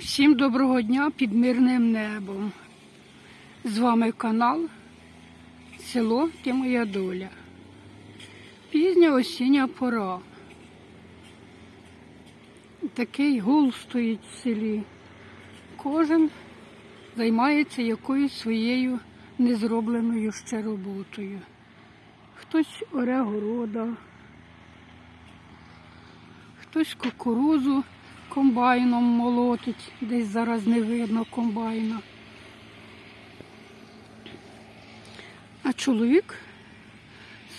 Всім доброго дня під мирним небом. З вами канал Село Ти Моя Доля. Пізня осіння пора. Такий гул стоїть в селі. Кожен займається якоюсь своєю незробленою ще роботою. Хтось оре города, хтось кукурузу комбайном молотить, десь зараз не видно комбайна. А чоловік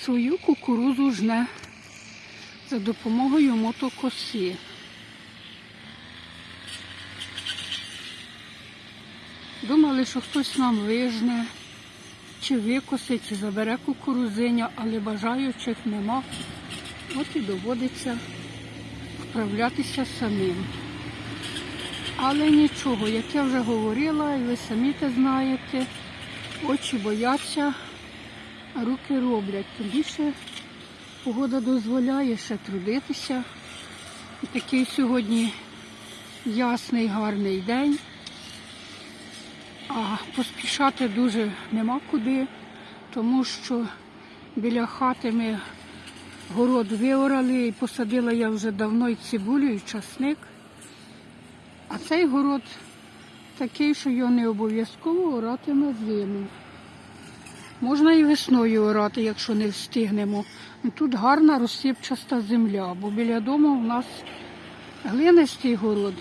свою кукурузу жне за допомогою мотокоси. Думали, що хтось нам вижне, чи викосить, чи забере кукурузиня, але бажаючих нема. От і доводиться вправлятися самим. Але нічого, як я вже говорила, і ви самі те знаєте, очі бояться, а руки роблять. Тим більше погода дозволяє ще трудитися. І такий сьогодні ясний, гарний день. А поспішати дуже нема куди, тому що біля хати ми город виорали і посадила я вже давно і цибулю, і часник. А цей город такий, що його не обов'язково орати на зиму. Можна і весною орати, якщо не встигнемо. Тут гарна розсипчаста земля, бо біля дому в нас глинистий город.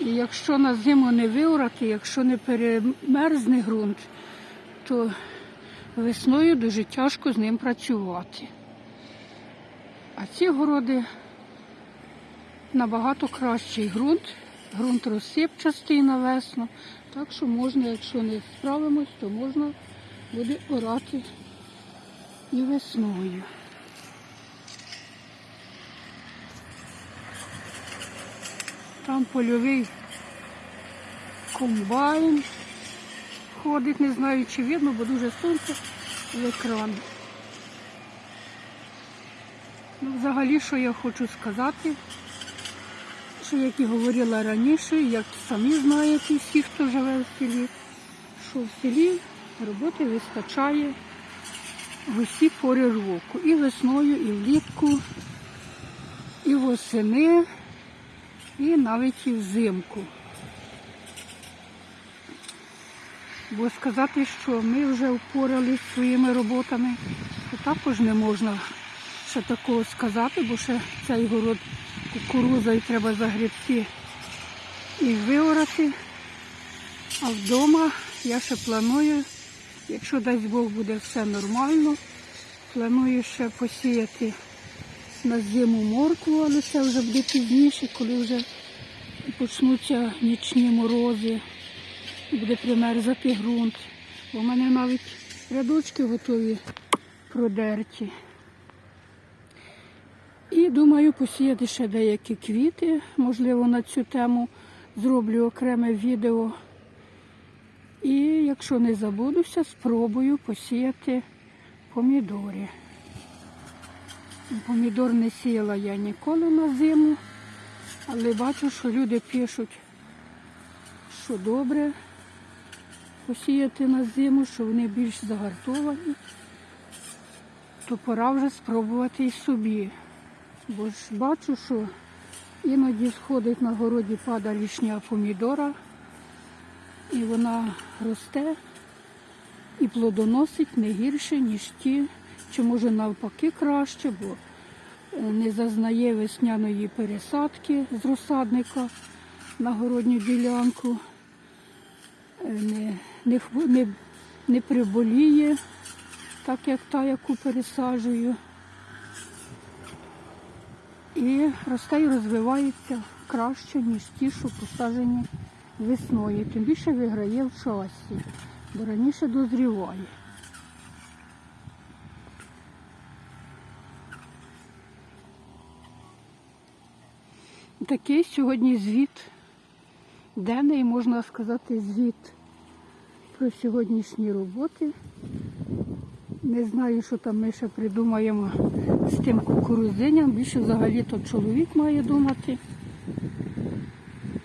І якщо на зиму не виорати, якщо не перемерзне ґрунт, то весною дуже тяжко з ним працювати. А ці городи набагато кращий ґрунт, ґрунт розсипчастий на весну, так що можна, якщо не справимось, то можна буде орати і весною. Там польовий комбайн ходить, не знаю, чи видно, бо дуже сонце в екран. Ну, взагалі, що я хочу сказати, що як і говорила раніше, як самі знаєте, всі, хто живе в селі, що в селі роботи вистачає в усі пори року. І весною, і влітку, і восени, і навіть і взимку. Бо сказати, що ми вже впоралися своїми роботами, то також не можна ще такого сказати, бо ще цей город кукурузою треба загребти і виорати. А вдома я ще планую, якщо дасть Бог буде все нормально, планую ще посіяти на зиму моркву, але це вже буде пізніше, коли вже почнуться нічні морози, буде примерзати ґрунт. У мене навіть рядочки готові продерті. І думаю посіяти ще деякі квіти. Можливо, на цю тему зроблю окреме відео. І якщо не забудуся, спробую посіяти помідори. Помідор не сіяла я ніколи на зиму, але бачу, що люди пишуть, що добре посіяти на зиму, що вони більш загартовані, то пора вже спробувати і собі. Бо ж бачу, що іноді сходить на городі пада лішня помідора, і вона росте і плодоносить не гірше, ніж ті, чи може навпаки краще, бо е, не зазнає весняної пересадки з розсадника на городню ділянку, е, не, не, не, не приболіє, так як та, яку пересаджую і росте і розвивається краще, ніж ті, що посаджені весною. Тим більше виграє в часі, бо раніше дозріває. Такий сьогодні звіт, денний, можна сказати, звіт про сьогоднішні роботи. Не знаю, що там ми ще придумаємо з тим кукурузиням. Більше взагалі то чоловік має думати.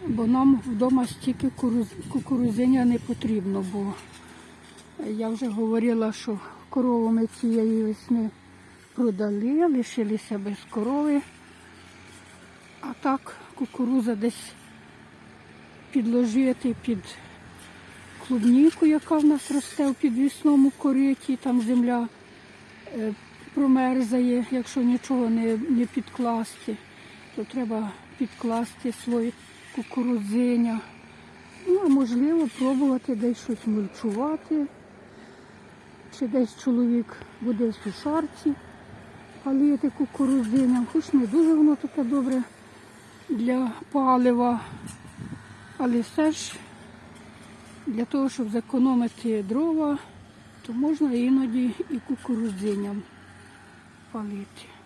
бо нам вдома стільки кукурузиня не потрібно, бо я вже говорила, що корову ми цієї весни продали, лишилися без корови. А так кукуруза десь підложити під клубніку, яка в нас росте в підвісному кориті, там земля е, промерзає, якщо нічого не, не підкласти, то треба підкласти слой кукурудзиня. Ну, а можливо, пробувати десь щось мульчувати. Чи десь чоловік буде в сушарці палити кукурудзиням. Хоч не дуже воно таке добре для палива, але все ж для того, щоб зекономити дрова, то можна іноді і кукурудзиням política